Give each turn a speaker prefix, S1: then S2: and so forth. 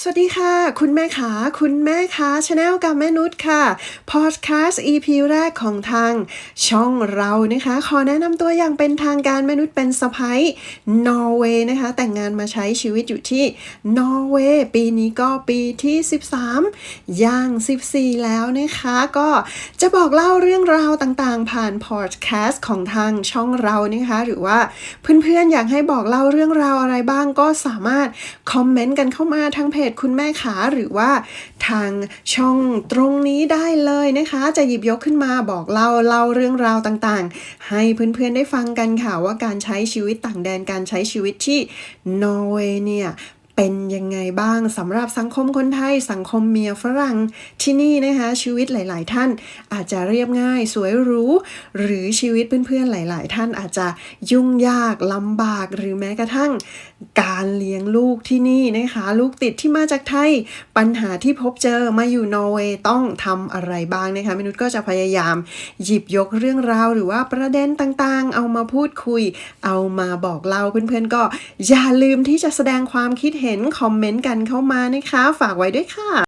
S1: สวัสดีค่ะ คุณแม่ขา คุณแม่ขาชาแนลกับแม่นุชค่ะ พอดแคสต์ EP แรกของทางช่องเรานะคะ ขอแนะนำตัวอย่างเป็นทางการแม่นุชเป็นสะพ้ยนอร์เวย์นะคะ แต่งงานมาใช้ชีวิตอยู่ที่นอร์เวย์ปีนี้ก็ปีที่ 13 ย่าง 14 แล้วนะคะ ก็จะบอกเล่าเรื่องราวต่างๆ ผ่านพอดแคสต์ของทางช่องเรานะคะ หรือว่าเพื่อนๆอยากให้บอกเล่าเรื่องราวอะไรบ้างก็สามารถคอมเมนต์กันเข้ามาทางเพจคุณแม่ขาหรือว่าทางช่องตรงนี้ได้เลยนะคะ จะหยิบยกขึ้นมาบอกเล่าเล่าเรื่องราวต่างๆ ให้เพื่อนๆได้ฟังกันค่ะว่าการใช้ชีวิตต่างแดนการใช้ชีวิตที่นอร์เวย์เนี่ย เป็นยังไงบ้างสำหรับสังคมคนไทย สังคมเมียฝรั่งที่นี่นะคะชีวิตหลาย ๆ ท่านอาจจะเรียบง่ายสวยหรูหรือชีวิตเพื่อน ๆ หลาย ๆ ท่านอาจจะยุ่งยากลำบากหรือแม้กระทั่งการเลี้ยงลูกที่นี่นะคะลูกติดที่มาจากไทย ปัญหาที่พบเจอมาอยู่นอร์เวย์ต้องทำอะไรบ้างนะคะมนุษย์ก็จะพยายาม หยิบยกเรื่องราวหรือว่าประเด็นต่าง ๆ เอามาพูดคุย เอามาบอกเล่าเพื่อน ๆ ก็อย่าลืมที่จะแสดงความคิดเห็นเห็นคอมเมนต์กันเข้ามานะคะ ฝากไว้ด้วยค่ะ